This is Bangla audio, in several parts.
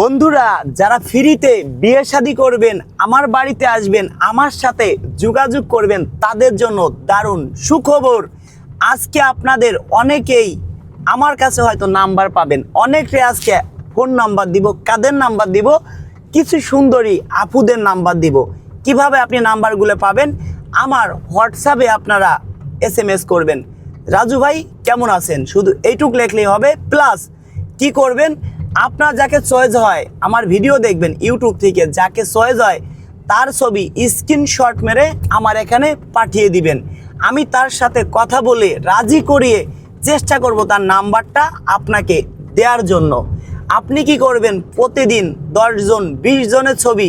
বন্ধুরা, যারা ফ্রিতে বিয়ে শাদি করবেন, আমার বাড়িতে আসবেন, আমার সাথে যোগাযোগ করবেন, তাদের জন্য দারুণ সুখবর। আজকে আপনাদের অনেকেই আমার কাছে হয়তো নাম্বার পাবেন। অনেকে আজকে ফোন নাম্বার দিব, কাদের নাম্বার দিব, কিছু সুন্দরী আপুদের নাম্বার দিব। কীভাবে আপনি নাম্বারগুলো পাবেন, আমার হোয়াটসঅ্যাপে আপনারা এস এম এস করবেন। রাজু ভাই, কেমন আছেন? শুধু এইটুক লেখলেই হবে, প্লাস কি করবেন আপনার যাকে চয়েস হয়, আমার ভিডিও দেখবেন ইউটিউব থেকে, যাকে চয়েস হয়, তার ছবি স্ক্রিনশট মেরে আমার এখানে পাঠিয়ে দিবেন। আমি তার সাথে কথা বলে রাজি করিয়ে চেষ্টা করব তার নাম্বারটা আপনাকে দেওয়ার জন্য। আপনি কি করবেন? প্রতিদিন জন, বিশ জনের ছবি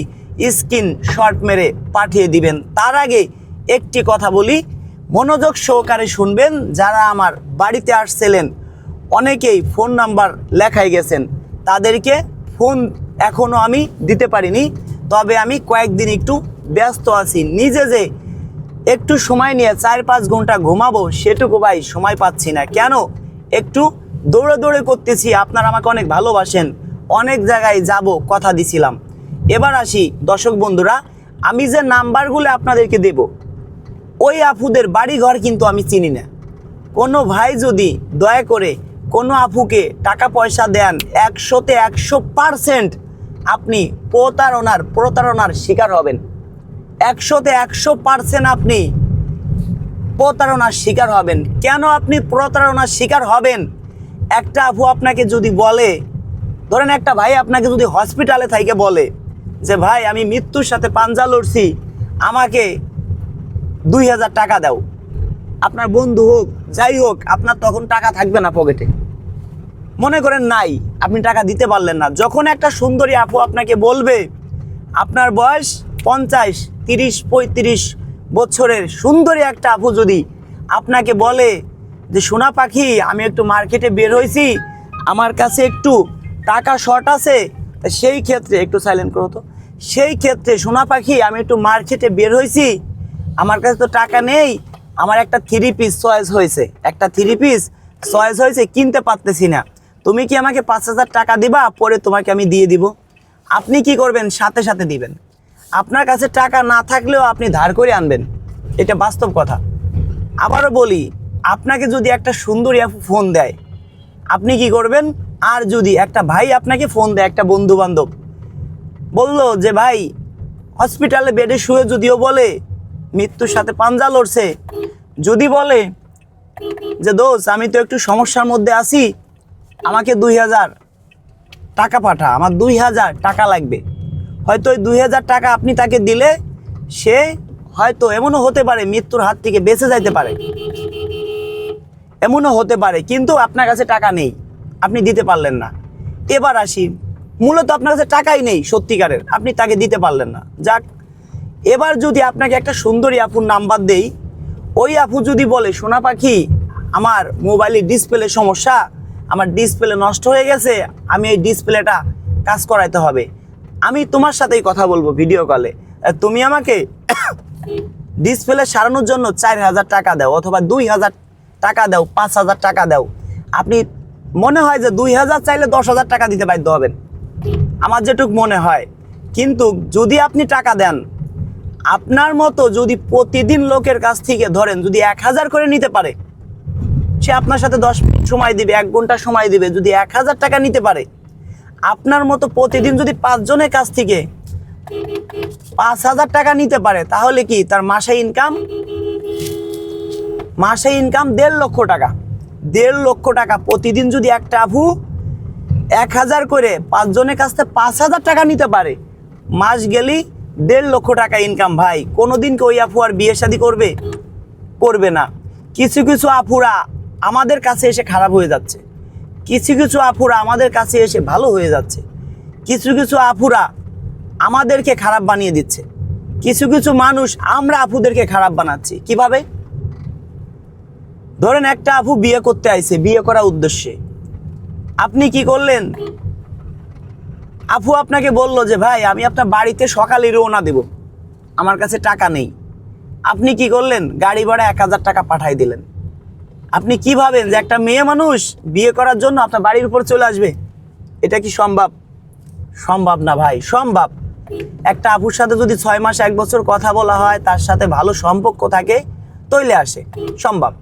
স্ক্রিনশট মেরে পাঠিয়ে দিবেন। তার আগে একটি কথা বলি, মনোযোগ সহকারে শুনবেন। যারা আমার বাড়িতে আসছিলেন, অনেকেই ফোন নাম্বার লেখাই গেছেন। তাদেরকে ফোন এখনও আমি দিতে পারিনি। তবে আমি কয়েকদিন একটু ব্যস্ত আছি। নিজে যে একটু সময় নিয়ে চার পাঁচ ঘণ্টা ঘুমাবো, সেটুকু ভাই সময় পাচ্ছি না। কেন? একটু দৌড়ে দৌড়ে করতেছি। আপনারা আমাকে অনেক ভালোবাসেন। অনেক জায়গায় যাব, কথা দিছিলাম। এবার আসি, দর্শক বন্ধুরা, আমি যে নাম্বারগুলো আপনাদেরকে দেব, ওই আপুদের বাড়ি ঘর কিন্তু আমি চিনি না। কোনো ভাই যদি দয়া করে কোনো আপুকে টাকা পয়সা দেন, একশোতে একশো পারসেন্ট আপনি প্রতারণার প্রতারণার শিকার হবেন। একশোতে একশো পারসেন্ট আপনি প্রতারণার শিকার হবেন। কেন আপনি প্রতারণার শিকার হবেন? একটা আপু আপনাকে যদি বলে, ধরেন একটা ভাই আপনাকে যদি হসপিটালে থেকে বলে যে, ভাই, আমি মৃত্যুর সাথে পাঞ্জা লড়ছি, আমাকে দুই হাজার টাকা দাও। আপনার বন্ধু হোক, যাই হোক, আপনার তখন টাকা থাকবে না পকেটে। মনে করেন নাই, আপনি টাকা দিতে পারলেন না। যখন একটা সুন্দরী আপু আপনাকে বলবে, আপনার বয়স পঞ্চাশ, তিরিশ, পঁয়ত্রিশ বছরের সুন্দরী একটা আপু যদি আপনাকে বলে যে, সোনা পাখি, আমি একটু মার্কেটে বের হয়েছি, আমার কাছে একটু টাকা শর্ট আছে, তা সেই ক্ষেত্রে একটু সাইলেন্ট করো তো, সেই ক্ষেত্রে সোনা পাখি, আমি একটু মার্কেটে বের হয়েছি, আমার কাছে তো টাকা নেই, আমার একটা থ্রি পিস চয়েস হয়েছে, একটা থ্রি পিস চয়েস হয়েছে, কিনতে পারতেছি না। তুমি কি আমাকে পাঁচ হাজার টাকা দিবা, পরে তোমাকে আমি দিয়ে দিব। আপনি কি করবেন, সাথে সাথে দিবেন। আপনার কাছে টাকা না থাকলেও আপনি ধার করে আনবেন। এটা বাস্তব কথা। আবারও বলি, আপনাকে যদি একটা সুন্দরী আপু ফোন দেয়, আপনি কি করবেন? আর যদি একটা ভাই আপনাকে ফোন দেয়, একটা বন্ধু বান্ধব বলল যে, ভাই, হসপিটালে বেডে শুয়ে যদিও বলে, মৃত্যুর সাথে পাঞ্জা লড়ছে, যদি বলে যে দোষ আমি তো একটু সমস্যার মধ্যে আছি আমাকে দুই হাজার টাকা পাঠা, আমার দুই হাজার টাকা লাগবে। হয়তো ওই দুই হাজার টাকা আপনি তাকে দিলে সে হয়তো এমনও হতে পারে মৃত্যুর হাত থেকে বেঁচে যাইতে পারে। এমনও হতে পারে, কিন্তু আপনার কাছে টাকা নেই, আপনি দিতে পারলেন না। এবার আসি, মূলত আপনার কাছে টাকাই নেই সত্যিকারের, আপনি তাকে দিতে পারলেন না। যাক, এবার যদি আপনাকে একটা সুন্দরী আপুর নাম্বার দেই, ওই আপু যদি বলে, সোনা পাখি, আমার মোবাইলের ডিসপ্লে সমস্যা আমার ডিসপ্লে নষ্ট হয়ে গেছে, আমি এই ডিসপ্লেটা কাজ করাইতে হবে। আমি তোমার সাথেই কথা বলব ভিডিও কলে তুমি আমাকে ডিসপ্লে সারানোর জন্য চার হাজার টাকা দাও অথবা দুই হাজার টাকা দাও, পাঁচ হাজার টাকা দাও। আপনি মনে হয় যে দুই হাজার চাইলে দশ হাজার টাকা দিতে বাধ্য হবেন। আমার যেটুক মনে হয়। কিন্তু যদি আপনি টাকা দেন, আপনার মতো যদি প্রতিদিন লোকের কাছ থেকে ধরেন, যদি এক হাজার করে নিতে পারে, সে আপনার সাথে দশ সময় দিবে, এক ঘণ্টা সময় দিবে, যদি এক হাজার টাকা নিতে পারে, আপনার মতো প্রতিদিন যদি পাঁচজনের কাছ থেকে পাঁচ হাজার টাকা নিতে পারে, তাহলে কি তার মাসে ইনকাম মাসে ইনকাম দেড় লক্ষ টাকা। দেড় লক্ষ টাকা প্রতিদিন যদি একটা আফু এক হাজার করে পাঁচজনের কাছ থেকে পাঁচ হাজার টাকা নিতে পারে, মাস গেলেই দেড় লক্ষ টাকা ইনকাম ভাই। কোনোদিন কি ওই আফু আর বিয়ে শাদি করবে? করবে না। কিছু কিছু আফুরা আমাদের কাছে এসে খারাপ হয়ে যাচ্ছে। কিছু কিছু আফুরা আমাদের কাছে এসে ভালো হয়ে যাচ্ছে। কিছু কিছু আফুরা আমাদেরকে খারাপ বানিয়ে দিচ্ছে। কিছু কিছু মানুষ আমরা আফুদেরকে খারাপ বানাচ্ছি। কীভাবে? ধরেন একটা আফু বিয়ে করতে আইছে, বিয়ে করার উদ্দেশ্যে। আপনি কি করলেন? আফু আপনাকে বলল যে, ভাই, আমি আপনার বাড়িতে সকালে রওনা দেব। আমার কাছে টাকা নেই। আপনি কি করলেন? গাড়ি ভাড়া এক হাজার টাকা পাঠাই দিলেন। আপনি কি ভাবেন যে একটা মেয়ে মানুষ বিয়ে করার জন্য আপনার বাড়ির উপর চলে আসবে? এটা কি সম্ভব? সম্ভব না ভাই, সম্ভব। একটা আপুর সাথে যদি ছয় মাস, এক বছর কথা বলা হয়, তার সাথে ভালো সম্পর্ক থাকে, তৈলে আসে। সম্ভব।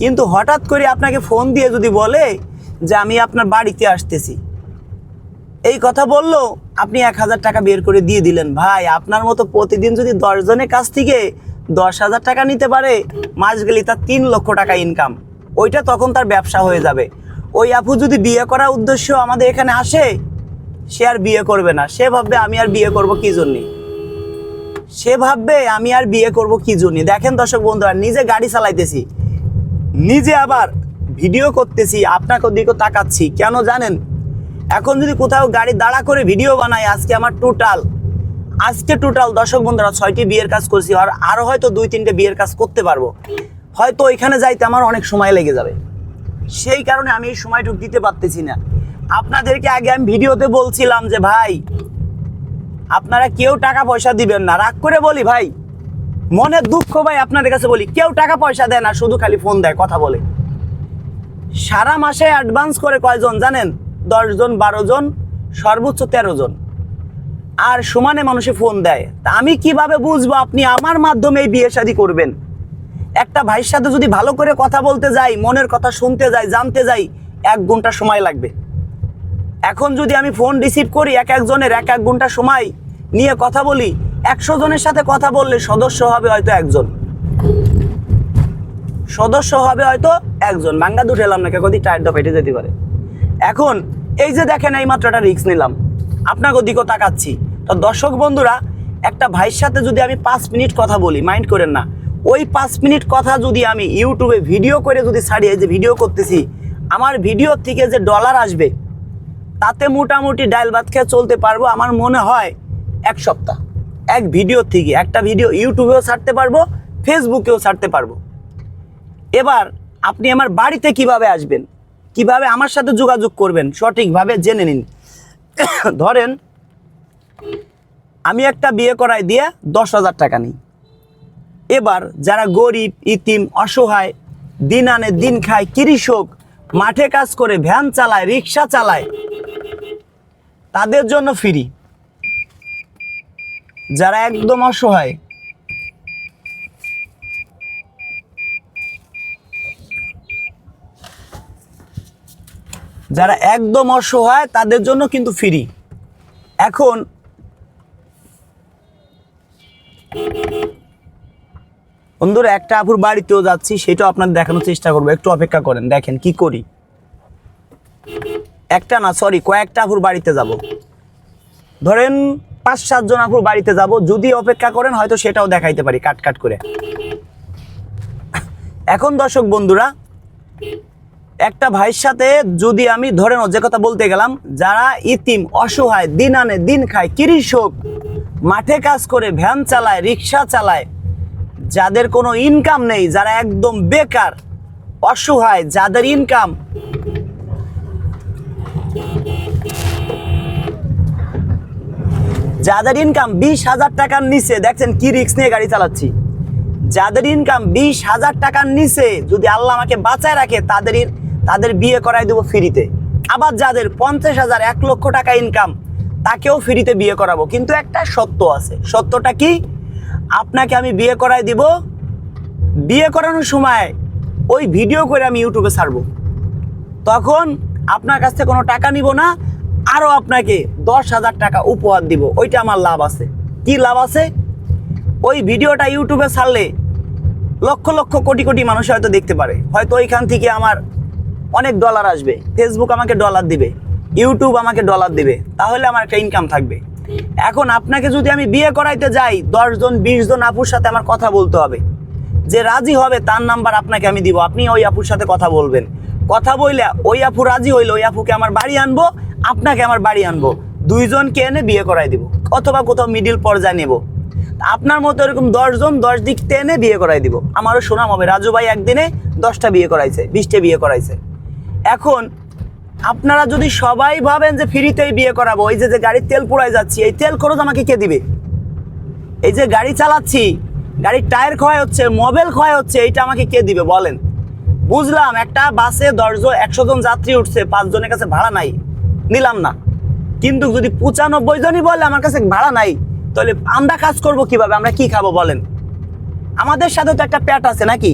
কিন্তু হঠাৎ করে আপনাকে ফোন দিয়ে যদি বলে যে আমি আপনার বাড়িতে আসতেছি, এই কথা বলল, আপনি এক হাজার টাকা বের করে দিয়ে দিলেন। ভাই, আপনার মতো প্রতিদিন যদি দশজনের কাছ থেকে দশ হাজার টাকা নিতে পারে মাস গেলে তার তিন লক্ষ টাকা ইনকাম ওইটা তখন তার ব্যবসা হয়ে যাবে। ওই আপু যদি বিয়ে করার উদ্দেশ্য আমাদের এখানে আসে, সে আর বিয়ে করবে না। সে ভাববে, আমি আর বিয়ে করব কি জন্যে? সে ভাববে, আমি আর বিয়ে করব কি জন্যে? দেখেন দর্শক বন্ধুরা, নিজে গাড়ি চালাইতেছি, নিজে আবার ভিডিও করতেছি আপনাকে ওদিকে তাকাচ্ছি। কেন জানেন? এখন যদি কোথাও গাড়ি দাঁড়া করে ভিডিও বানাই, আজকে আমার টোটাল আজকে টোটাল দর্শক বন্ধুরা ছয়টি বিয়ের কাজ করছি, আর আরও হয়তো দুই তিনটে বিয়ের কাজ করতে পারব। হয়তো ওইখানে যাইতে আমার অনেক সময় লেগে যাবে। সেই কারণে আমি এই সময়টুকু দিতে পারতেছি না। আপনাদেরকে আগে আমি ভিডিওতে বলছিলাম যে, ভাই, আপনারা কেউ টাকা পয়সা দিবেন না। রাগ করে বলি, ভাই, মনের দুঃখ ভাই আপনাদের কাছে বলি, কেউ টাকা পয়সা দেয় না, শুধু খালি ফোন দেয়, কথা বলে। সারা মাসে অ্যাডভান্স করে কয়জন জানেন? দশজন বারো জন সর্বোচ্চ তেরো জন আর সমানে মানুষে ফোন দেয়। তা আমি কীভাবে বুঝব আপনি আমার মাধ্যমে বিয়ে শাদী করবেন? একটা ভাইয়ের সাথে যদি ভালো করে কথা বলতে যাই, মনের কথা শুনতে যাই, জানতে যাই, এক ঘণ্টা সময় লাগবে। এখন যদি আমি ফোন রিসিভ করি, এক একজনের এক এক ঘণ্টা সময় নিয়ে কথা বলি, একশো জনের সাথে কথা বললে সদস্য হবে হয়তো একজন। সদস্য হবে হয়তো একজন। বাঙ্গা দুটো এলাম না কদি টায়ার দা পেটে যেতে পারে। এখন এই যে দেখেন, এই মাত্র একটা রিস্ক নিলাম। আপনাকে দিকেও তাকাচ্ছি। তো দর্শক বন্ধুরা, একটা ভাইয়ের সাথে যদি আমি পাঁচ মিনিট কথা বলি মাইন্ড করেন না। ওই পাঁচ মিনিট কথা যদি আমি ইউটিউবে ভিডিও করে যদি ছাড়ি, এই যে ভিডিও করতেছি, আমার ভিডিও থেকে যে ডলার আসবে, তাতে মোটামুটি ডাইল ভাত খেয়ে চলতে পারব আমার মনে হয় এক সপ্তাহ। এক ভিডিও থেকে, একটা ভিডিও ইউটিউবেও ছাড়তে পারব, ফেসবুকেও ছাড়তে পারব। এবার আপনি আমার বাড়িতে কীভাবে আসবেন? কীভাবে আমার সাথে যোগাযোগ করবেন? সঠিকভাবে জেনে নিন। ধরেন, আমি একটা বিয়ে করাই দিয়ে দশ হাজার টাকা নিই। এবার যারা গরিব, ইতিম, অসহায়, দিন আনে দিন খায়, কৃষক, মাঠে কাজ করে, ভ্যান চালায়, রিক্সা চালায়, তাদের জন্য ফ্রি যারা একদম অসহায়, যারা একদম অসহায়, তাদের জন্য কিন্তু ফ্রি এখন বন্ধুরা একটা আপুর বাড়িতেও যাচ্ছি, সেটাও আপনাদের দেখানোর চেষ্টা করব। একটু অপেক্ষা করেন, দেখেন কি করি। একটা না সরি কয়েকটা আপুর বাড়িতে যাব। ধরেন পাঁচ সাতজন আপুর বাড়িতে যাব, যদি অপেক্ষা করেন, হয়তো সেটাও দেখাইতে পারি, কাট কাট করে। এখন দর্শক বন্ধুরা, একটা ভাইয়ের সাথে যদি আমি, ধরেন যে কথা বলতে গেলাম, যারা ইতিম, অসহায়, দিন আনে, দিন খায় কৃষক মাঠে কাজ করে, ভ্যান চালায়, রিক্সা চালায় যাদের কোনো ইনকাম নেই, যারা একদম বেকার, অসহায়, যাদের ইনকাম যাদের ইনকাম বিশ হাজার টাকার নিচে, দেখছেন কি রিক্স নিয়ে গাড়ি চালাচ্ছি। যাদের ইনকাম বিশ হাজার টাকার নিচে, যদি আল্লাহ আমাকে বাঁচায় রাখে, তাদের তাদের বিয়ে করাই দেবো ফ্রিতে। আবার যাদের পঞ্চাশ হাজার, এক লক্ষ টাকা ইনকাম তাকেও ফ্রিতে বিয়ে করাবো। কিন্তু একটা সত্য আছে। সত্যটা কি? আপনাকে আমি বিয়ে করাই দিব। বিয়ে করানোর সময় ওই ভিডিও করে আমি ইউটিউবে ছাড়বো। তখন আপনার কাছ থেকে কোনো টাকা নিব না আরও আপনাকে দশ হাজার টাকা উপহার দিব। ওইটা আমার লাভ আছে। কি লাভ আছে? ওই ভিডিওটা ইউটিউবে ছাড়লে লক্ষ লক্ষ কোটি কোটি মানুষ হয়তো দেখতে পারে। হয়তো ওইখান থেকে আমার অনেক ডলার আসবে। ফেসবুক আমাকে ডলার দিবে। ইউটিউব আমাকে ডলার দিবে। তাহলে আমার একটা ইনকাম থাকবে। এখন আপনাকে যদি আমি বিয়ে করাইতে যাই, দশজন বিশ জন আপুর সাথে আমার কথা বলতে হবে। যে রাজি হবে, তার নাম্বার আপনাকে আমি দিব। আপনি ওই আপুর সাথে কথা বলবেন। কথা বললে ওই আপু রাজি হইলে ওই আপুকে আমার বাড়ি আনব, আপনাকে আমার বাড়ি আনব। দুইজনকে এনে বিয়ে করাই দিব, অথবা কোথাও মিডিল পর্যায়ে নেব। আপনার মতো এরকম দশজন, দশ দিক টেনে বিয়ে করাই দিব। আমারও শোনাম হবে। রাজু ভাই একদিনে দশটা বিয়ে করাইছে, বিশটা বিয়ে করাইছে। এখন আপনারা যদি সবাই ভাবেন যে ফ্রিতেই বিয়ে করাবো, এই যে যে গাড়ির তেল পুরাই যাচ্ছি, এই তেল খরচ আমাকে কে দিবে? এই যে গাড়ি চালাচ্ছি, গাড়ির টায়ার ক্ষয় হচ্ছে, মোবাইল ক্ষয় হচ্ছে, এইটা আমাকে কে দিবে বলেন? বুঝলাম, একটা বাসে দশজন একশো জন যাত্রী উঠছে, পাঁচজনের কাছে ভাড়া নাই, নিলাম না। কিন্তু যদি পঁচানব্বই জনই বলে আমার কাছে ভাড়া নাই, তাহলে আমরা কাজ করব কীভাবে? আমরা কি খাব বলেন? আমাদের সাথে তো একটা প্যাট আছে নাকি?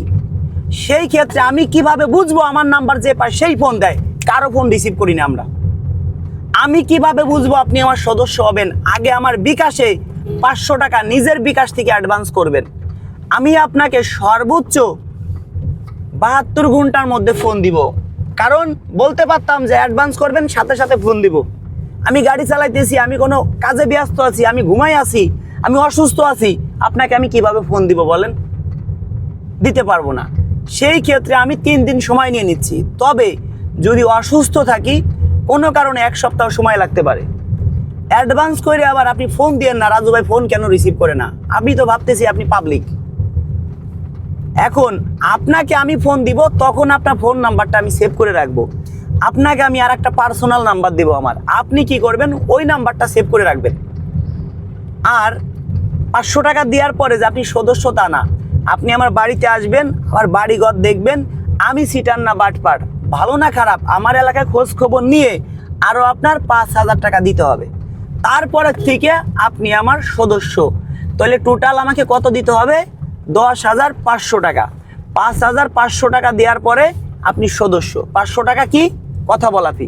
সেই ক্ষেত্রে আমি কীভাবে বুঝব আমার নাম্বার যে পায়, সেই ফোন দেয়। কারও ফোন রিসিভ করি না আমরা। আমি কীভাবে বুঝব আপনি আমার সদস্য হবেন? আগে আমার বিকাশে পাঁচশো টাকা নিজের বিকাশ থেকে অ্যাডভান্স করবেন। আমি আপনাকে সর্বোচ্চ বাহাত্তর ঘণ্টার মধ্যে ফোন দিব। কারণ বলতে পারতাম যে অ্যাডভান্স করবেন, সাথে সাথে ফোন দিব। আমি গাড়ি চালাইতেছি, আমি কোনো কাজে ব্যস্ত আছি, আমি ঘুমাই আছি, আমি অসুস্থ আছি, আপনাকে আমি কীভাবে ফোন দিব বলেন? দিতে পারব না। সেই ক্ষেত্রে আমি তিন দিন সময় নিয়ে নিচ্ছি। তবে যদি অসুস্থ থাকি, কোনো কারণে এক সপ্তাহ সময় লাগতে পারে। অ্যাডভান্স করে আবার আপনি ফোন দিয়েন না, রাজু ভাই ফোন কেন রিসিভ করে না? আমি তো ভাবতেছি আপনি পাবলিক এখন আপনাকে আমি ফোন দিব, তখন আপনার ফোন নাম্বারটা আমি সেভ করে রাখব। আপনাকে আমি আর একটা পার্সোনাল নাম্বার দেবো আমার। আপনি কি করবেন? ওই নাম্বারটা সেভ করে রাখবেন। আর পাঁচশো টাকা দেওয়ার পরে যে আপনি সদস্য তা না, আপনি আমার বাড়িতে আসবেন, আমার বাড়িঘর দেখবেন, আমি সিটার না বাটপার। ভালো না খারাপ, আমার এলাকায় খোঁজ খবর নিয়ে আরও আপনার পাঁচ হাজার টাকা দিতে হবে। তারপরে থেকে আপনি আমার সদস্য। তাহলে টোটাল আমাকে কত দিতে হবে? দশ হাজার পাঁচশো টাকা। পাঁচ হাজার পাঁচশো টাকা দেওয়ার পরে আপনি সদস্য। পাঁচশো টাকা কি? কথা বলা ফি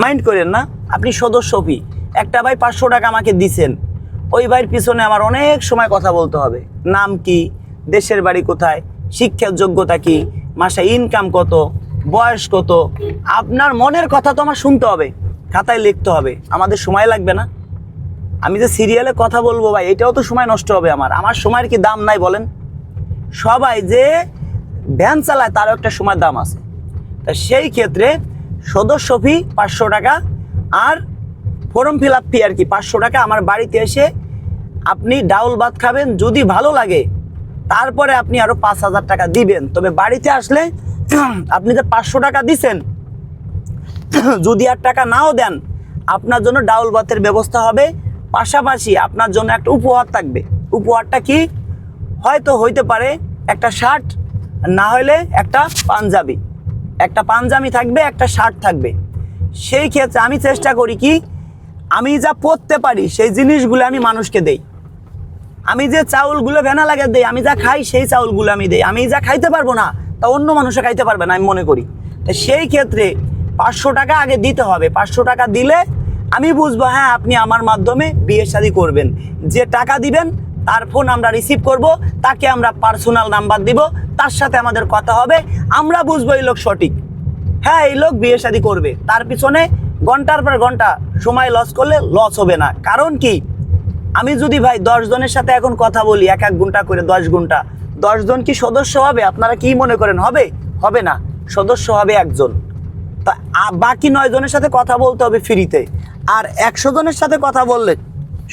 মাইন্ড করেন না, আপনি সদস্য ফি একটা ভাই পাঁচশো টাকা আমাকে দিছেন। ওই ভাইয়ের পিছনে আমার অনেক সময় কথা বলতে হবে। নাম কি? দেশের বাড়ি কোথায়? শিক্ষার যোগ্যতা কি? মাসে ইনকাম কত? বয়স কত? আপনার মনের কথা তো আমার শুনতে হবে। খাতায় লিখতে হবে। আমাদের সময় লাগবে না। আমি যে সিরিয়ালে কথা বলব ভাই, এটাও তো সময় নষ্ট হবে আমার। আমার সময়ের কি দাম নাই বলেন? সবাই যে ভ্যান চালায়, তারও একটা সময় দাম আছে। তা সেই ক্ষেত্রে সদস্য ফি পাঁচশো টাকা আর ফর্ম ফিল আপ ফি আর কি পাঁচশো টাকা আমার বাড়িতে এসে আপনি ডাউল ভাত খাবেন। যদি ভালো লাগে, তারপরে আপনি আরও পাঁচ হাজার টাকা দিবেন। তবে বাড়িতে আসলে আপনি যে পাঁচশো টাকা দিছেন, যদি আর টাকা নাও দেন, আপনার জন্য ডাউল ভাতের ব্যবস্থা হবে। পাশাপাশি আপনার জন্য একটা উপহার থাকবে। উপহারটা কি? হয়তো হইতে পারে একটা শার্ট, না হলে একটা পাঞ্জাবি। একটা পাঞ্জাবি থাকবে, একটা শার্ট থাকবে। সেই ক্ষেত্রে আমি চেষ্টা করি কি, আমি যা পরতে পারি, সেই জিনিসগুলো আমি মানুষকে দেই। আমি যে চাউলগুলো ভেনা লাগে দেই, আমি যা খাই, সেই চাউলগুলো আমি দেই। আমি যা খাইতে পারব না তা অন্য মানুষে খাইতে পারবে না, আমি মনে করি। তা সেই ক্ষেত্রে পাঁচশো টাকা আগে দিতে হবে। পাঁচশো টাকা দিলে আমি বুঝব হ্যাঁ আপনি আমার মাধ্যমে বিয়ে শাদি করবেন। যে টাকা দিবেন, তার ফোন আমরা রিসিভ করব, তাকে আমরা পার্সোনাল নাম্বার দিব, তার সাথে আমাদের কথা হবে। আমরা বুঝব এই লোক সঠিক। হ্যাঁ এই লোক বিয়ে শাদি করবে। তার পিছনে ঘণ্টার পর ঘণ্টা সময় লস করলে লস হবে না। কারণ কি? আমি যদি ভাই দশ জনের সাথে এখন কথা বলি এক এক ঘণ্টা করে দশ ঘণ্টা দশ জন কি সদস্য হবে? আপনারা কি মনে করেন, হবে? হবে না। সদস্য হবে একজন। তা বাকি নয় জনের সাথে কথা বলতে হবে ফ্রিতে। আর একশো জনের সাথে কথা বললে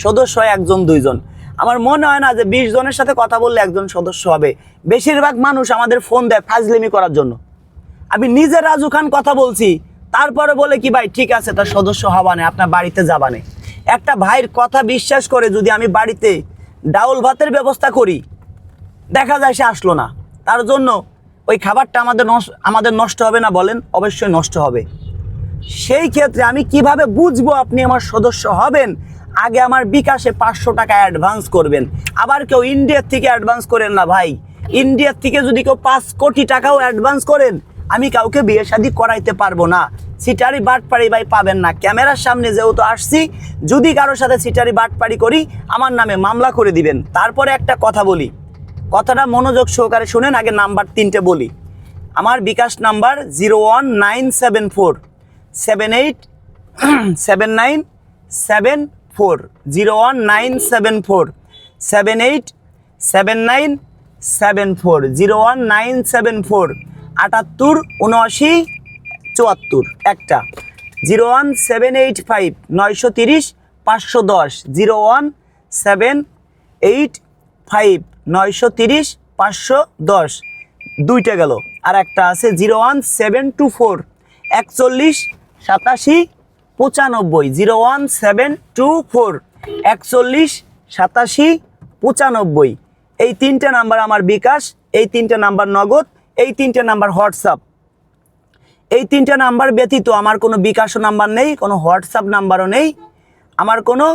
সদস্য হয় একজন, দুইজন। আমার মনে হয় না যে বিশ জনের সাথে কথা বললে একজন সদস্য হবে। বেশিরভাগ মানুষ আমাদের ফোন দেয় ফাজলেমি করার জন্য। আমি নিজে রাজু খান কথা বলছি, তারপরে বলে কি, ভাই, ঠিক আছে তার সদস্য হবানে আপনার বাড়িতে যাবানে একটা ভাইয়ের কথা বিশ্বাস করে যদি আমি বাড়িতে ডাউল ভাতের ব্যবস্থা করি দেখা যায় সে আসলো না। তার জন্য ওই খাবারটা আমাদের আমাদের নষ্ট হবে না বলেন, অবশ্যই নষ্ট হবে। সেই ক্ষেত্রে আমি কীভাবে বুঝব আপনি আমার সদস্য হবেন? আগে আমার বিকাশে পাঁচশো টাকা অ্যাডভান্স করবেন। আবার কেউ ইন্ডিয়ার থেকে অ্যাডভান্স করেন না ভাই। ইন্ডিয়ার থেকে যদি কেউ পাঁচ কোটি টাকাও অ্যাডভান্স করেন, আমি কাউকে বিয়ে শাদি করাইতে পারব না। সিটারি বাটপাড়ি ভাই পাবেন না। ক্যামেরার সামনে যেহেতু আসছি, যদি কারোর সাথে সিটারি বাটপাড়ি করি, আমার নামে মামলা করে দিবেন। তারপরে একটা কথা বলি। কথাটা মনোযোগ সহকারে শুনেন, আগে নাম্বার তিনটে বলি। আমার bKash number zero one nine seven four, seven eight, seven nine seven four, zero one nine seven four, seven eight, seven nine seven four, zero one nine seven four, আটাত্তর, উনআশি, চুয়াত্তর, একটা। Zero one seven eight five, নয়শো তিরিশ, পাঁচশো দশ, zero one seven eight five নয়শো তিরিশ, পাঁচশো দশ। দুইটা গেল। আর একটা আছে zero one seven two four. একচল্লিশ, সাতাশি, পঁচানব্বই। Zero one seven two four. একচল্লিশ, সাতাশি, পঁচানব্বই। এই তিনটে নাম্বার আমার বিকাশ, এই তিনটে নাম্বার নগদ, এই তিনটে নাম্বার হোয়াটসঅ্যাপ। এই তিনটা নাম্বার ব্যতীত আমার কোনো বিকাশ নাম্বার নেই, কোনো হোয়াটসঅ্যাপ নাম্বারও নেই, আমার কোনো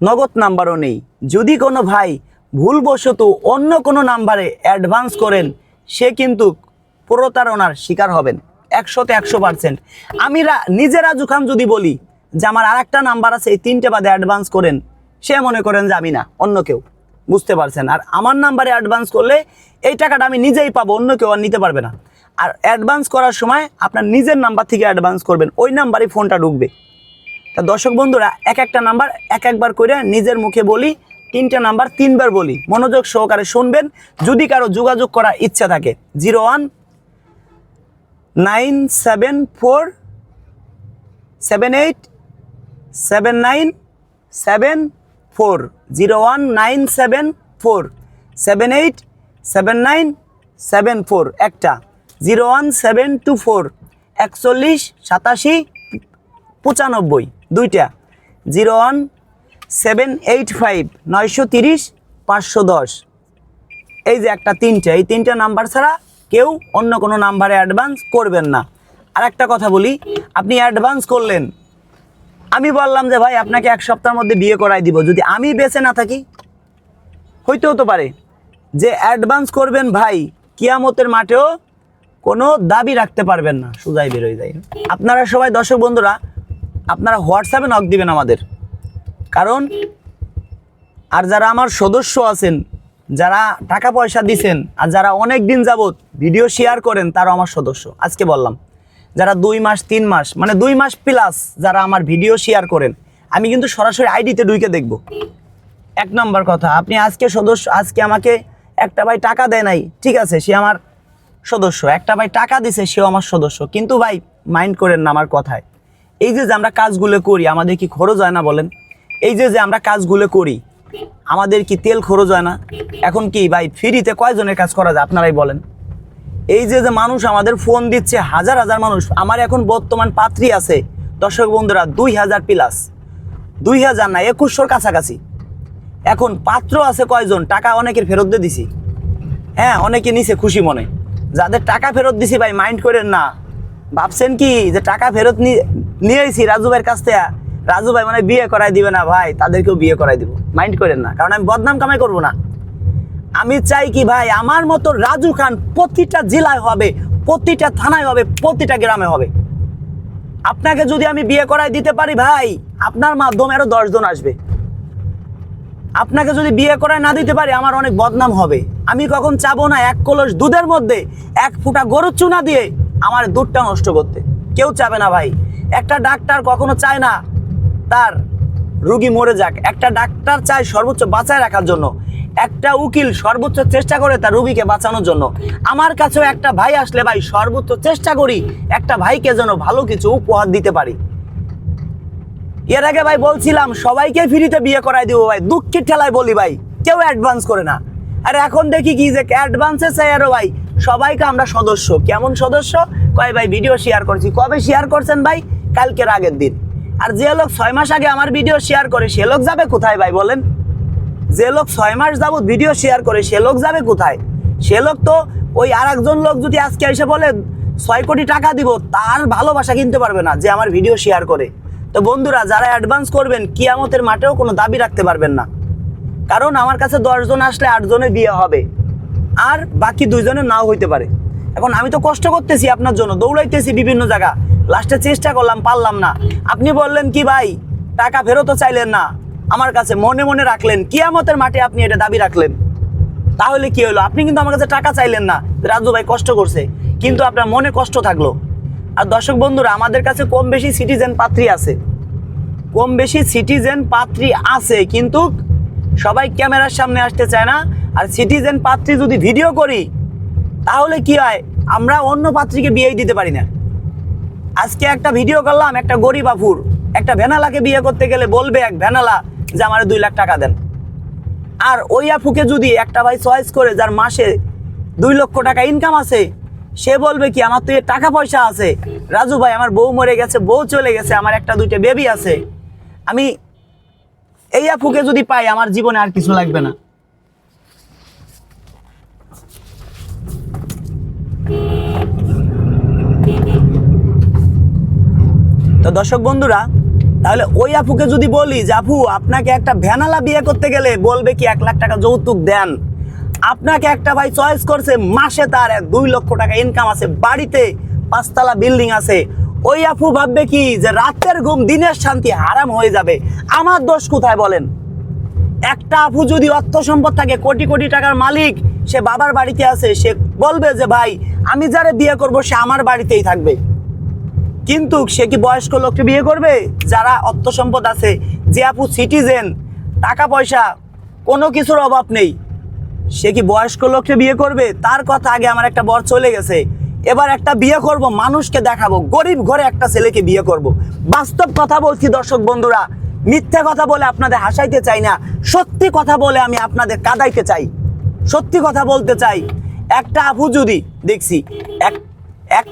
নগদ নাম্বারও নেই। যদি কোনো ভাই ভুলবশত অন্য কোনো নাম্বারে অ্যাডভান্স করেন, সে কিন্তু প্রতারণার শিকার হবেন একশোতে একশো পার্সেন্ট। আমি নিজে রাজু খান যদি বলি যে আমার আর একটা নাম্বার আছে, এই তিনটে বাদে অ্যাডভান্স করেন, সে মনে করেন যে আমি না, অন্য কেউ। বুঝতে পারছেন? আর আমার নাম্বারে অ্যাডভান্স করলে এই টাকাটা আমি নিজেই পাবো, অন্য কেউ আর নিতে পারবে না। আর অ্যাডভান্স করার সময় আপনার নিজের নাম্বার থেকে অ্যাডভান্স করবেন, ওই নাম্বারই ফোনটা ঢুকবে। তা দর্শক বন্ধুরা, এক একটা নাম্বার এক একবার করে নিজের মুখে বলি তিনটা নাম্বার তিনবার বলি, মনোযোগ সহকারে শুনবেন। যদি কারও যোগাযোগ করার ইচ্ছা থাকে, zero one nine seven four seven eight seven nine seven four. Zero one nine seven four seven eight seven nine seven four একটা। Zero one seven two four একচল্লিশ সাতাশি পঁচানব্বই দুইটা। Zero one seven eight five নয়শো তিরিশ, পাঁচশো দশ। এই যে একটা তিনটে, এই তিনটে নাম্বার ছাড়া কেউ অন্য কোনো নাম্বারে অ্যাডভান্স করবেন না। আর একটা কথা বলি, আপনি অ্যাডভান্স করলেন। আমি বললাম যে ভাই, আপনাকে এক সপ্তাহের মধ্যে বিয়ে করাই দিব। যদি আমি বেঁচে না থাকি, হইতেও তো পারে। যে অ্যাডভান্স করবেন ভাই, কিয়ামতের মাঠেও কোনো দাবি রাখতে পারবেন না। সোজাই বেরোয় যায়। আপনারা সবাই দর্শক বন্ধুরা, আপনারা হোয়াটসঅ্যাপে নক দিবেন আমাদের। কারণ আর যারা আমার সদস্য আছেন, যারা টাকা পয়সা দিছেন আর যারা অনেক দিন যাবত ভিডিও শেয়ার করেন তারা আমার সদস্য। আজকে বললাম, যারা দুই মাস, তিন মাস মানে দুই মাস প্লাস যারা আমার ভিডিও শেয়ার করেন, আমি কিন্তু সরাসরি আইডিতে ঢুকে দেখব। এক নম্বর কথা, আপনি আজকে সদস্য, আজকে আমাকে একটা ভাই টাকা দেয় নাই, ঠিক আছে, সে আমার সদস্য। একটা ভাই টাকা দিছে, সেও আমার সদস্য। কিন্তু ভাই মাইন্ড করেন না আমার কথায়। এই যে আমরা কাজগুলো করি, আমাদের কি খরচ হয় না বলেন? এই যে যে আমরা কাজগুলো করি, আমাদের কি তেল খরচ হয় না? এখন কি ভাই ফ্রিতে কয়জনের কাজ করা যায়? আপনারাই বলেন। এই যে যে মানুষ আমাদের ফোন দিচ্ছে, হাজার হাজার মানুষ, আমার এখন বর্তমান পাত্রী আছে, দর্শক বন্ধুরা, দুই হাজার প্লাস দুই হাজার না, একুশশোর কাছাকাছি। এখন পাত্র আছে কয়জন? টাকা অনেকের ফেরত দিয়ে দিছি। হ্যাঁ অনেকে নিছে খুশি মনে। যাদের টাকা ফেরত দিছি ভাই মাইন্ড করেন না। ভাবছেন কি যে টাকা ফেরত নিয়েছি রাজু ভাইয়ের কাছ থেকে? রাজু ভাই মানে বিয়ে করাই দিবে না ভাই, তাদেরকেও বিয়ে করাই দিব। মাইন্ড করেন না, কারণ আমি বদনাম কামাই করব না। আমি চাই কি ভাই, আমার মতো রাজু খান প্রতিটা জেলায় হবে, প্রতিটা থানায় হবে, প্রতিটা গ্রামে হবে। আপনাকে যদি আমি বিয়ে করাই দিতে পারি ভাই, আপনার মাধ্যমে আরও দশজন আসবে। আপনাকে যদি বিয়ে করায় না দিতে পারি, আমার অনেক বদনাম হবে। আমি কখন চাবো না এক কলস দুধের মধ্যে, এক ফুটা গরুর চুনা দিয়ে আমার দুধটা নষ্ট করতে। কেউ চাবে না ভাই। একটা ডাক্তার কখনো চায় না তার রুগী মরে যাক। একটা ডাক্তার চায় সর্বোচ্চ বাঁচায় রাখার জন্য। একটা উকিল সর্বোচ্চ চেষ্টা করে তার রুগীকে বাঁচানোর জন্য। আমার কাছেও একটা ভাই আসলে ভাই, সর্বোচ্চ চেষ্টা করি একটা ভাইকে যেন ভালো কিছু উপহার দিতে পারি। এর আগে ভাই বলছিলাম, সবাইকে ফ্রিতে বিয়ে করাই দিব ভাই, দুঃখের ঠেলায় বলি ভাই, কেউ অ্যাডভান্স করে না। আর এখন দেখি কি যে অ্যাডভান্সে চাই আরও ভাই, সবাইকে আমরা সদস্য। কেমন সদস্য? কয় ভাই ভিডিও শেয়ার করছি। কবে শেয়ার করছেন ভাই? কালকের আগের দিন। আর যে লোক ছয় মাস আগে আমার ভিডিও শেয়ার করে, সে লোক যাবে কোথায় ভাই বলেন? যে লোক ছয় মাস যাবত ভিডিও শেয়ার করে, সে লোক যাবে কোথায়? সে লোক তো ওই আর একজন লোক যদি আজকে এসে বলে, ছয় কোটি টাকা দিব, তার ভালোবাসা কিনতে পারবে না যে আমার ভিডিও শেয়ার করে। তো বন্ধুরা, যারা অ্যাডভান্স করবেন, কিয়ামতের মাঠেও কোনো দাবি রাখতে পারবেন না। কারণ আমার কাছে দশজন আসলে আটজনের বিয়ে হবে, আর বাকি দুইজনের নাও হইতে পারে। এখন আমি তো কষ্ট করতেছি আপনার জন্য, দৌড়াইতেছি বিভিন্ন জায়গা। লাস্টে চেষ্টা করলাম, পারলাম না। আপনি বললেন কি ভাই, টাকা ফেরতও চাইলেন না। আমার কাছে মনে মনে রাখলেন, কিয়ামতের মাঠে আপনি এটা দাবি রাখলেন। তাহলে কি হলো? আপনি কিন্তু আমার কাছে টাকা চাইলেন না। রাজু ভাই কষ্ট করছে, কিন্তু আপনার মনে কষ্ট থাকল। আর দর্শক বন্ধুরা, আমাদের কাছে কম বেশি সিটিজেন পাত্রী আছে। কম বেশি সিটিজেন পাত্রী আছে, কিন্তু সবাই ক্যামেরার সামনে আসতে চায় না। আর সিটিজেন পাত্রী যদি ভিডিও করি, তাহলে কি হয়? আমরা অন্য পাত্রীকে বিয়েই দিতে পারি না। আজকে একটা ভিডিও করলাম, একটা গরিব আফুর। একটা ভেনালাকে বিয়ে করতে গেলে বলবে এক ভেনালা যে আমার দুই লাখ টাকা দেন। আর ওই আফুকে যদি একটা ভাই চয়েস করে যার মাসে দুই লক্ষ টাকা ইনকাম আছে, সে বলবে কি, আমার তো টাকা পয়সা আছে। রাজু ভাই, আমার বউ মরে গেছে, বউ চলে গেছে, আমার একটা দুইটা বেবি আছে। আমি এই আফুকে যদি পাই, আমার জীবনে আর কিছু লাগবে না। তো দর্শক বন্ধুরা, তাহলে ওই আপুকে যদি বলি যে আপু আপনাকে একটা ভ্যানালা বিয়ে করতে গেলে বলবে কি এক লাখ টাকা যৌতুক দেন? আপনাকে একটা ভাই চয়েস করছে, মাসে তার দুই লক্ষ টাকা ইনকাম আছে, বাড়িতে পাঁচতলা বিল্ডিং আছে। ওই আপু ভাববে কি যে, রাতের ঘুম, দিনের শান্তি আরাম হয়ে যাবে। আমার দোষ কোথায় বলেন? একটা আপু যদি অর্থ সম্পদ থাকে, কোটি কোটি টাকার মালিক, সে বাবার বাড়িতে আছে, সে বলবে যে, ভাই, আমি যারা বিয়ে করব, সে আমার বাড়িতেই থাকবে। কিন্তু সে কি বয়স্ক লোককে বিয়ে করবে? যারা অর্থ সম্পদ আছে, যে আপু সিটিজেন টাকা পয়সা, কোনো কিছুর অভাব নেই। সে কি বয়স্ক লোককে বিয়ে করবে? তার কথা আগে আমার একটা বর চলে গেছে। এবার একটা বিয়ে করব, মানুষকে দেখাবো, গরিব ঘরে একটা ছেলেকে বিয়ে করব। বাস্তব কথা বলছি দর্শক বন্ধুরা, মিথ্যে কথা বলে আপনাদের হাসাইতে চাই না। সত্যি কথা বলে আমি আপনাদের কাদাইতে চাই। সত্যি কথা বলতে চাই, একটা আপু যদি, দেখছি, এক এক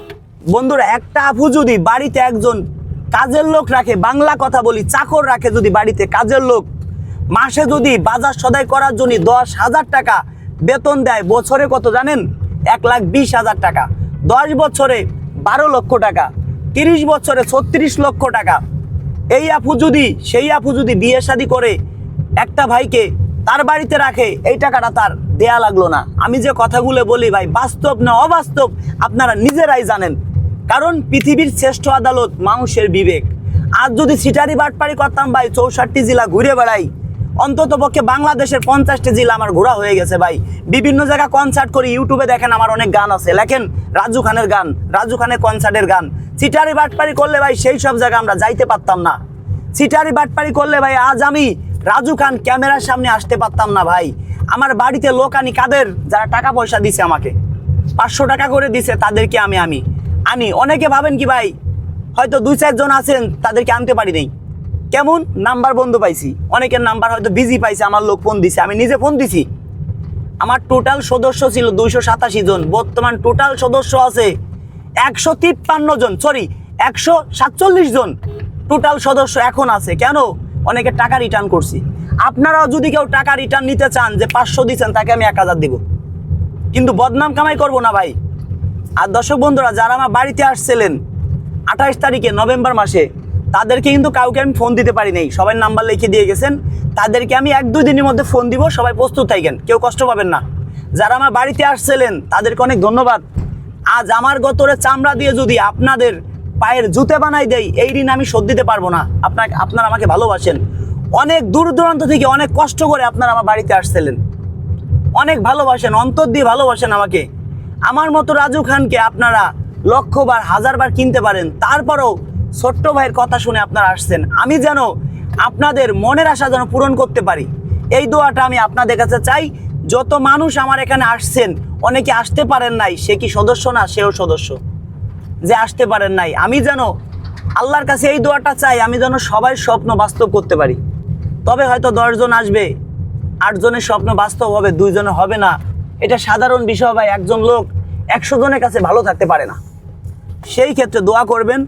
বন্ধুরা, একটা আফু যদি বাড়িতে একজন কাজের লোক রাখে, বাংলা কথা বলি, চাকর রাখে যদি বাড়িতে কাজের লোক, মাসে যদি বাজার সদাই করার জন্য দশ হাজার টাকা বেতন দেয়, বছরে কত জানেন? এক লাখ বিশ হাজার টাকা। দশ বছরে বারো লক্ষ টাকা, তিরিশ বছরে ছত্রিশ লক্ষ টাকা। এই আপু যদি, সেই আপু যদি বিয়ে শাদী করে একটা ভাইকে তার বাড়িতে রাখে, এই টাকাটা তার দেয়া লাগল না। আমি যে কথাগুলো বলি ভাই, বাস্তব না অবাস্তব, আপনারা নিজেরাই জানেন। কারণ পৃথিবীর শ্রেষ্ঠ আদালত মানুষের বিবেক। আজ যদি সিটারি বাটপাড়ি করতাম ভাই, চৌষট্টি জেলা ঘুরে বেড়াই, অন্তত পক্ষে বাংলাদেশের পঞ্চাশটি জেলা আমার ঘোরা হয়ে গেছে ভাই। বিভিন্ন জায়গা কনসার্ট করি ইউটিউবে দেখেন আমার অনেক গান আছে। লেখেন রাজু খানের গান, রাজু খানের কনসার্টের গান। সিটারি বাটপাড়ি করলে ভাই সেই সব জায়গা আমরা যাইতে পারতাম না। সিটারি বাটপাড়ি করলে ভাই আজ আমি রাজু খান ক্যামেরার সামনে আসতে পারতাম না ভাই। আমার বাড়িতে লোক আনি কাদের? যারা টাকা পয়সা দিছে আমাকে। পাঁচশো টাকা করে দিছে, তাদেরকে আমি আমি। আনি অনেকে ভাবেন কি ভাই, হয়তো দুই চারজন আছেন, তাদেরকে আনতে পারি নাই। কেমন? নাম্বার বন্ধ পাইছি। অনেকের নাম্বার হয়তো বিজি পাইছে, আমার লোক ফোন দিছে, আমি নিজে ফোন দিছি। আমার টোটাল সদস্য ছিল দুইশো সাতাশি জন, বর্তমান টোটাল সদস্য আছে একশো তিপ্পান্ন জন সরি একশো সাতচল্লিশ জন টোটাল সদস্য এখন আছে। কেন? অনেকে টাকা রিটার্ন করছি। আপনারাও যদি কেউ টাকা রিটার্ন নিতে চান, যে পাঁচশো দিচ্ছেন তাকে আমি এক হাজার দিব। কিন্তু বদনাম কামাই করব না ভাই। আর দর্শক বন্ধুরা, যারা আমার বাড়িতে আসছিলেন আঠাশ তারিখে, নভেম্বর মাসে, তাদেরকে কিন্তু কাউকে আমি ফোন দিতে পারি নাই। সবাই নাম্বার লিখে দিয়ে গেছেন। তাদেরকে আমি এক দুই দিনের মধ্যে ফোন দিব, সবাই প্রস্তুত থাকেন, কেউ কষ্ট পাবেন না। যারা আমার বাড়িতে আসছিলেন, তাদেরকে অনেক ধন্যবাদ। আজ আমার গতরে চামড়া দিয়ে যদি আপনাদের পায়ের জুতে বানাই দেয় এই ঋণ আমি শোধ দিতে পারব না। আপনাকে, আপনারা আমাকে ভালোবাসেন। অনেক দূর দূরান্ত থেকে অনেক কষ্ট করে আপনারা আমার বাড়িতে আসছিলেন। অনেক ভালোবাসেন, অন্তর দিয়ে ভালোবাসেন আমাকে। আমার মতো রাজু খানকে আপনারা লক্ষবার, হাজারবার কিনতে পারেন। তারপরও ছোট্ট ভাইয়ের কথা শুনে আপনারা আসছেন। আমি যেন আপনাদের মনের আশা যেন পূরণ করতে পারি। এই দোয়াটা আমি আপনাদের কাছে চাই। যত মানুষ আমার এখানে আসছেন, অনেকে আসতে পারেন নাই, সে কি সদস্য না সেও সদস্য? যে আসতে পারেন নাই। আমি যেন আল্লাহর কাছে এই দোয়াটা চাই, আমি যেন সবাই স্বপ্ন বাস্তব করতে পারি। তবে হয়তো দশজন আসবে, আটজনের স্বপ্ন বাস্তব হবে, দুইজনে হবে না। এটা সাধারণ বিষয় বা একজন লোক একশো জনের কাছে ভালো থাকতে পারে না। সেই ক্ষেত্রে দোয়া করবেন,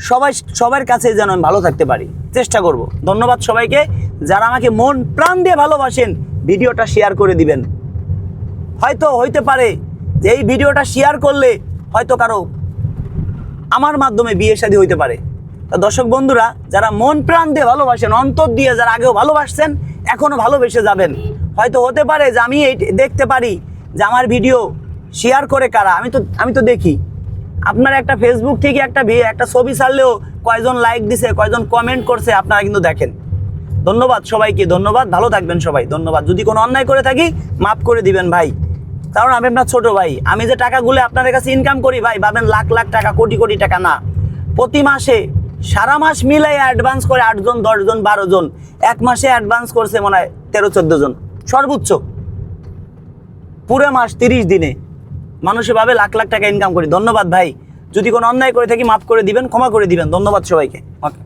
সবাই, সবার কাছে যেন আমি ভালো থাকতে পারি। চেষ্টা করব। ধন্যবাদ সবাইকে। যারা আমাকে মন প্রাণ দিয়ে ভালোবাসেন, ভিডিওটা শেয়ার করে দিবেন। হয়তো হইতে পারে যে এই ভিডিওটা শেয়ার করলে হয়তো কারও আমার মাধ্যমে বিয়ে শাদী হইতে পারে। তা দর্শক বন্ধুরা, যারা মন প্রাণ দিয়ে ভালোবাসেন, অন্তর দিয়ে যারা আগেও ভালোবাসছেন এখনও ভালোবেসে যাবেন। হয়তো হতে পারে যে আমি এই দেখতে পারি যে আমার ভিডিও শেয়ার করে কারা। আমি তো আমি তো দেখি। আপনার একটা ফেসবুক থেকে একটা একটা ছবি ছাড়লেও কয়জন লাইক দিছে, কয়জন কমেন্ট করছে, আপনারা কিন্তু দেখেন। ধন্যবাদ সবাইকে, ধন্যবাদ। ভালো থাকবেন সবাই, ধন্যবাদ। যদি কোনো অন্যায় করে থাকি, মাফ করে দিবেন ভাই। কারণ আমি আপনার ছোট ভাই। আমি যে টাকাগুলো আপনাদের কাছে ইনকাম করি ভাই, ভাবেন লাখ লাখ টাকা, কোটি কোটি টাকা না। প্রতি মাসে, সারা মাস মিলাই অ্যাডভান্স করে আটজন, দশজন বারো জন এক মাসে অ্যাডভান্স করছে মনে হয় তেরো, চোদ্দ জন। সর্বোচ্চ। পুরো মাস তিরিশ দিনে মানুষে ভাবে লাখ লাখ টাকা ইনকাম করি। ধন্যবাদ ভাই। যদি কোনো অন্যায় করে থাকি, মাফ করে দিবেন, ক্ষমা করে দিবেন। ধন্যবাদ সবাইকে। ওকে